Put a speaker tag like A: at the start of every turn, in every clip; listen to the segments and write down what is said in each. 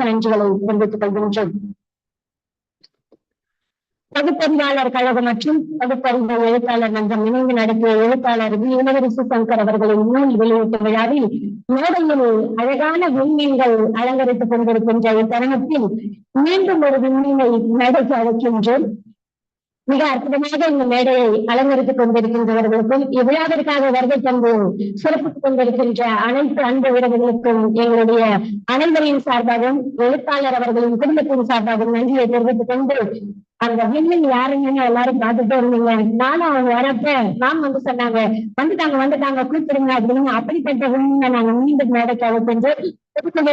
A: மனமார்ந்த நன்றிகளை தெரிவித்துக் கொள்கின்றோம். பகுப்பறிவாளர் கழகம் மற்றும் பகுப்பறிவு எழுத்தாளர் மன்றம் இணைந்து நடத்திய எழுத்தாளர் வி. இளவரசு சங்கர் அவர்களின் நூல் வெளியீட்டு விழாவில் மேடையில் அழகான விண்மீன்கள் அலங்கரித்துக் கொண்டிருக்கின்ற இத்தருணத்தில் மீண்டும் ஒரு விண்மீனை மேடைக்கு அழைக்கின்றோம். மிக அற்புதமாக இந்த மேடையை அலங்கரித்துக் கொண்டிருக்கின்றவர்களுக்கும் இவ்விழாவிற்காக வருகை தந்து சிறப்பித்துக் கொண்டிருக்கின்ற அனைத்து அன்பு உறவுகளுக்கும் எங்களுடைய அனைவரின் சார்பாகவும் எழுத்தாளர் அவர்களின் குடும்பத்தின் சார்பாகவும் நன்றியை தெரிவித்துக் கொண்டு அந்த வில்லன் யாருங்கன்னு எல்லாரும் பார்த்துட்டே இருந்தீங்க நானும் அவங்க வரப்ப மேம் வந்து சொன்னாங்க வந்துட்டாங்க வந்துட்டாங்க கூப்பிடுங்க அப்படின்னு அப்படிப்பட்ட விண்ணில நாங்க மீண்டும் மேடைக்கு அழைக்கின்ற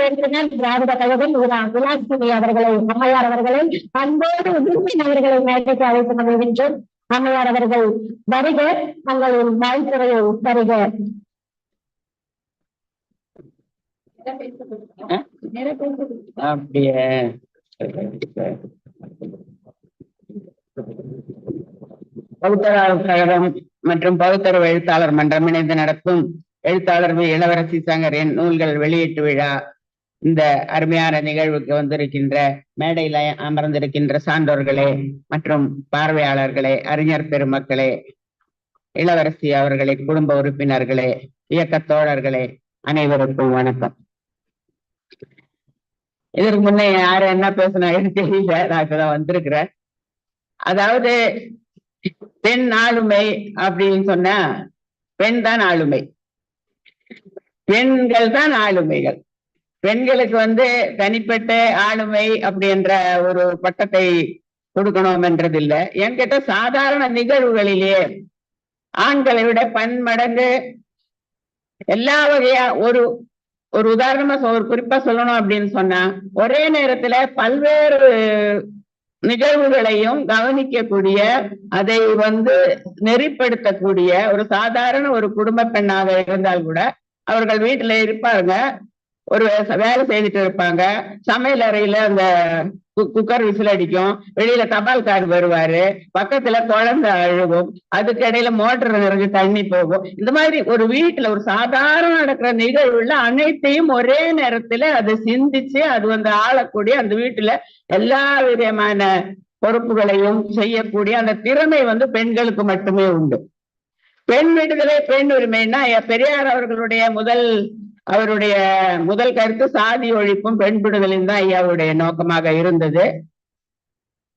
A: இருக்கிறார் திராவிட கழகம் விழா- விலாசினி அவர்களை அம்மையார் அவர்களை அன்போடு விரும்பின் அவர்களை மேடைக்கு அழைத்து மகிழ்கின்றோம் அம்மையார் அவர்கள் வருக தங்களின் வாழ்த்துறையை வருக
B: அப்படியே? பகுத்தராளர் கழகம் மற்றும் பகுத்தரவு எழுத்தாளர் மன்றம் இணைந்து நடத்தும் எழுத்தாளர் இளவரசி சங்கரின் நூல்கள் வெளியீட்டு விழா. இந்த அருமையான நிகழ்வுக்கு வந்திருக்கின்ற மேடையில அமர்ந்திருக்கின்ற சான்றோர்களே மற்றும் பார்வையாளர்களே அறிஞர் பெருமக்களே இளவரசி அவர்களே குடும்ப உறுப்பினர்களே இயக்க தோழர்களே அனைவருக்கும் வணக்கம். இதற்கு முன்னே யாரு என்ன பேசினாங்கன்னு தெரியல. நான் இப்பதான் வந்திருக்கிறேன். அதாவது பெண் ஆளுமை அப்படின்னு சொன்னா பெண் தான் ஆளுமை. பெண்கள் தான் ஆளுமைகள். பெண்களுக்கு வந்து தனிப்பட்ட ஆளுமை அப்படின்ற ஒரு பட்டத்தை கொடுக்கணும் என்றதில்லை என்கிட்ட சாதாரண நிகழ்வுகளிலேயே ஆண்களை விட பன்மடங்கு எல்லா வகையா ஒரு ஒரு உதாரணமா ஒரு குறிப்பா சொல்லணும் அப்படின்னு சொன்னா ஒரே நேரத்துல பல்வேறு நிகழ்வுகளையும் கவனிக்கக்கூடிய அதை வந்து நெறிப்படுத்தக்கூடிய ஒரு சாதாரண ஒரு குடும்ப பெண்ணாக இருந்தால் கூட அவர்கள் வீட்டுல இருப்பாங்க ஒரு வே- வேலை செய்துட்டு இருப்பாங்க. சமையல் அறையில அந்த கு- குக்கர் விசில் அடிக்கும். வெளியில தபால்கார் வருவாரு. பக்கத்துல குழந்தை அழுகும். அதுக்கு இடையில மோட்டர் நிறைஞ்சு தண்ணி போகும். இந்த மாதிரி ஒரு வீட்டுல ஒரு சாதாரண நடக்கிற நிகழ்வுல அனைத்தையும் ஒரே நேரத்துல அதை சிந்திச்சு அது வந்து ஆளக்கூடிய அந்த வீட்டுல எல்லா விதமான பொறுப்புகளையும் செய்யக்கூடிய அந்த திறமை வந்து பெண்களுக்கு மட்டுமே உண்டு. பெண் விடுதலை பெண் உரிமைன்னா பெரியார் அவர்களுடைய முதல் அவருடைய முதல் கருத்து சாதி ஒழிப்பும் பெண் விடுதலையும் தான் ஐயாவுடைய நோக்கமாக இருந்தது.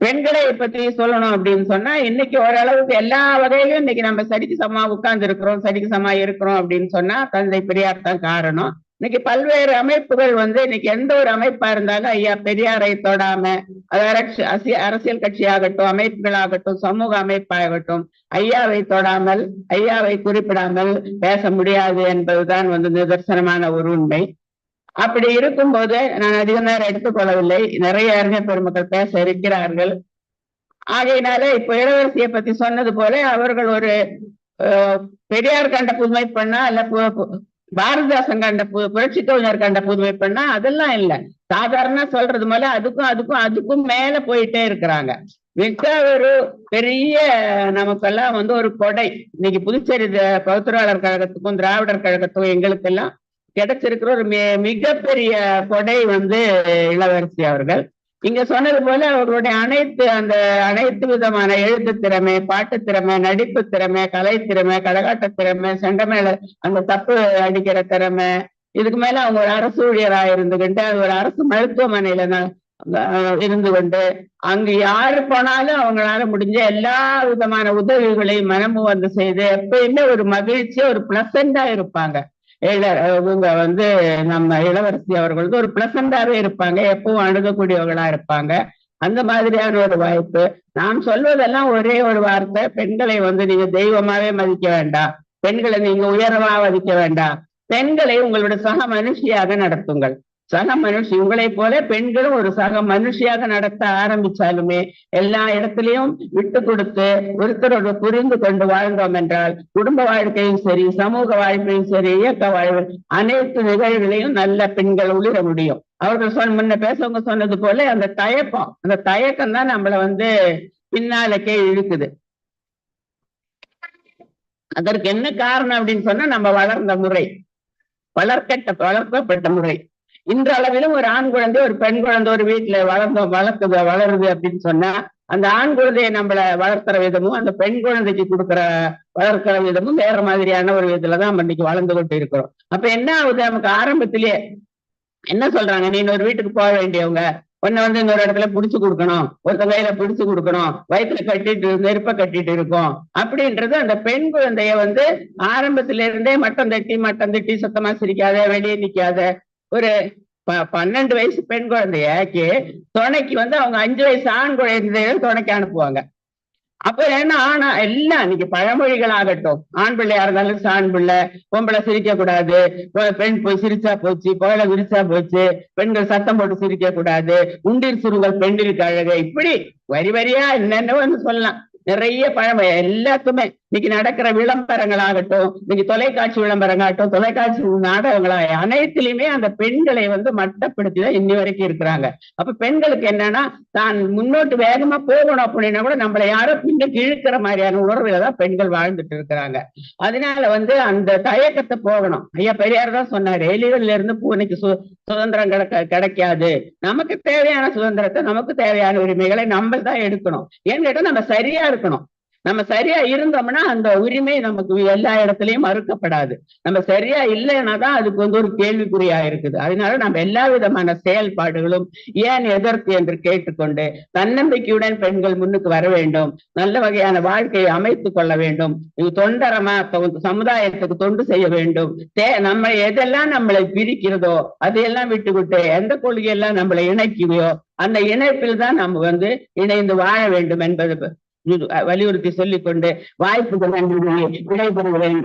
B: பெண்களை பத்தி சொல்லணும் அப்படின்னு சொன்னா இன்னைக்கு ஓரளவுக்கு எல்லா வகையிலும் இன்னைக்கு நம்ம சரிக்கு சமமா உட்கார்ந்து இருக்கிறோம் சரிக்கு சமமா இருக்கிறோம் அப்படின்னு சொன்னா தந்தை பெரியார் தான் காரணம். இன்னைக்கு பல்வேறு அமைப்புகள் வந்து இன்னைக்கு எந்த ஒரு அமைப்பா இருந்தாலும் ஐயா பெரியாரை தொடாம அது அரசு- கட்சி ஆகட்டும் அமைப்புகள் ஆகட்டும் சமூக அமைப்பாகட்டும் ஐயாவை தொடாமல் ஐயாவை குறிப்பிடாமல் பேச முடியாது என்பதுதான் வந்து நிதர்சனமான ஒரு உண்மை. அப்படி இருக்கும்போது நான் அதிக நேரம் எடுத்துக்கொள்ளவில்லை. நிறைய அறிஞர் பெருமக்கள் பேச இருக்கிறார்கள். ஆகையினால இப்ப இளவரசியை பத்தி சொன்னது போல அவர்கள் ஒரு பெரியார் கண்ட புதுமை பண்ணா அல்ல பாரதிதாசன் கண்ட பு புரட்சி கவிஞர் கண்ட புதுமை பண்ணா அதெல்லாம் இல்ல. சாதாரண சொல்றது போல அதுக்கும் அதுக்கும் அதுக்கும் மேல போயிட்டே இருக்கிறாங்க. மிக ஒரு பெரிய நமக்கெல்லாம் வந்து ஒரு கொடை. இன்னைக்கு புதுச்சேரி த- கழகத்துக்கும் திராவிடர் கழகத்துக்கும் எங்களுக்கு எல்லாம் கிடைச்சிருக்கிற ஒரு மிகப்பெரிய கொடை வந்து இளவரசி அவர்கள். இங்க சொன்னது போல அவர்களுடைய அனைத்து அந்த அனைத்து விதமான எழுத்து திறமை பாட்டு திறமை நடிப்பு திறமை கலை திறமை கடகாட்ட திறமை செண்டமேல அந்த தப்பு அடிக்கிற திறமை இதுக்கு மேல அவங்க ஒரு அரசு ஊழியரா இருந்துகிட்டு அது ஒரு அரசு மருத்துவமனையில இருந்து கொண்டு அங்கு யாரு போனாலும் அவங்களால முடிஞ்ச எல்லா விதமான உதவிகளையும் மனமு வந்து செய்து எப்பயுமே ஒரு மகிழ்ச்சியா ஒரு பிளசண்டா இருப்பாங்க. இவங்க வந்து நம்ம இளவரசி அவர்கள் ஒரு பிளசண்டாவே இருப்பாங்க. எப்பவும் அணுகக்கூடியவர்களா இருப்பாங்க. அந்த மாதிரியான ஒரு வாய்ப்பு. நாம் சொல்வதெல்லாம் ஒரே ஒரு வார்த்தை. பெண்களை வந்து நீங்க தெய்வமாவே மதிக்க வேண்டாம். பெண்களை நீங்க உயரமா மதிக்க வேண்டாம். பெண்களை உங்களோட சக மனுஷியாக நடத்துங்கள். சக மனுஷி உங்களை போல பெண்களும் ஒரு சக மனுஷியாக நடத்த ஆரம்பிச்சாலுமே எல்லா இடத்திலையும் விட்டு கொடுத்து ஒருத்தரோட புரிந்து கொண்டு வாழ்ந்தோம் என்றால் குடும்ப வாழ்க்கையும் சரி சமூக வாழ்க்கையும் சரி இயக்க வாழ்வு அனைத்து நிகழ்வுகளையும் நல்ல பெண்கள் உளிர முடியும். அவர்கள் சொன்ன முன்ன பேசவங்க சொன்னது போல அந்த தயக்கம் அந்த தயக்கம் தான் நம்மள வந்து பின்னாலக்கே இழுக்குது. அதற்கு என்ன காரணம் அப்படின்னு சொன்னா நம்ம வளர்ந்த முறை. வளர்க்கட்ட வளர்க்கப்பட்ட முறை. இன்றளவிலும் ஒரு ஆண் குழந்தை ஒரு பெண் குழந்தை ஒரு வீட்டுல வளர்ந்த வளர்க்குது வளருது அப்படின்னு சொன்னா அந்த ஆண் குழந்தையை நம்மள வளர்த்துற விதமும் அந்த பெண் குழந்தைக்கு கொடுக்குற வளர்க்கிற விதமும் வேற மாதிரியான ஒரு விதத்துலதான் நம்ம இன்னைக்கு வளர்ந்து கொண்டு இருக்கிறோம். அப்ப என்ன ஆகுது? நமக்கு ஆரம்பத்திலேயே என்ன சொல்றாங்க? நீ ஒரு வீட்டுக்கு போக வேண்டியவங்க. ஒன்னு வந்து இன்னொரு இடத்துல புடிச்சு கொடுக்கணும். ஒருத்த கையில பிடிச்சு கொடுக்கணும். வயிற்றுல கட்டிட்டு நெருப்ப கட்டிட்டு இருக்கும். அப்படின்றது அந்த பெண் குழந்தைய வந்து ஆரம்பத்துல இருந்தே மட்டம் தட்டி மட்டம் தட்டி சுத்தமா சிரிக்காத வெளியே நிக்காத ஒரு ப- பன்னெண்டு வயசு பெண் குழந்தையக்கு துணைக்கு வந்து அவங்க அஞ்சு வயசு ஆண் குழந்தைய துணைக்கு அனுப்புவாங்க. அப்ப என்ன ஆனா எல்லாம் இன்னைக்கு பழமொழிகள் ஆகட்டும் ஆண் பிள்ளையா இருந்தாலும் ஆண் பிள்ளை பொம்பளை சிரிக்க கூடாது. பெண் போய் சிரிச்சா போச்சு புயல விரிச்சா போச்சு பெண்கள் சத்தம் போட்டு சிரிக்க கூடாது. உண்டிர் சுருங்கள் பெண்ணிற்கு அழகு இப்படி வரி வரியா என்னென்ன சொல்லலாம். நிறைய பழமொழி எல்லாத்துக்குமே இன்னைக்கு நடக்கிற விளம்பரங்களாகட்டும் இன்னைக்கு தொலைக்காட்சி விளம்பரங்களாகட்டும் தொலைக்காட்சி நாடகங்களா அனைத்திலுமே அந்த பெண்களை வந்து மட்டப்படுத்தி தான் இன்னி வரைக்கும் இருக்கிறாங்க. அப்ப பெண்களுக்கு என்னன்னா தான் முன்னோட்டு வேகமா போகணும் அப்படின்னா கூட நம்மளை யாரோ பின்னுக்கு இழுக்கிற மாதிரியான உணர்வுல தான் பெண்கள் வாழ்ந்துட்டு இருக்கிறாங்க. அதனால வந்து அந்த தயக்கத்தை போகணும். ஐயா பெரியார் தான் சொன்னாரு எலிகள்ல இருந்து பூனைக்கு சு சுதந்திரம் கிடைக்க கிடைக்காது. நமக்கு தேவையான சுதந்திரத்தை நமக்கு தேவையான உரிமைகளை நம்ம தான் எடுக்கணும். ஏன்னு கேட்டா நம்ம சரியா இருக்கணும். நம்ம சரியா இருந்தோம்னா அந்த உரிமை நமக்கு எல்லா இடத்துலயும் மறுக்கப்படாது. நம்ம சரியா இல்லைன்னா தான் அதுக்கு வந்து ஒரு கேள்விக்குறியா இருக்குது. அதனால நம்ம எல்லா விதமான செயல்பாடுகளும் ஏன் எதற்கு என்று கேட்டுக்கொண்டு தன்னம்பிக்கையுடன் பெண்கள் முன்னுக்கு வர வேண்டும். நல்ல வகையான வாழ்க்கையை அமைத்துக் கொள்ள வேண்டும். இது தொண்டரமா சமுதாயத்துக்கு தொண்டு செய்ய வேண்டும். தே நம்ம எதெல்லாம் நம்மளை பிரிக்கிறதோ அதையெல்லாம் விட்டு விட்டு எந்த கொள்கையெல்லாம் நம்மளை இணைக்குவையோ அந்த இணைப்பில் தான் நம்ம வந்து இணைந்து வாழ வேண்டும் என்பது இது வலியுறுத்தி சொல்லிக்கொண்டு வாய்ப்புகள் நன்றி விடைபெறுகிறேன்.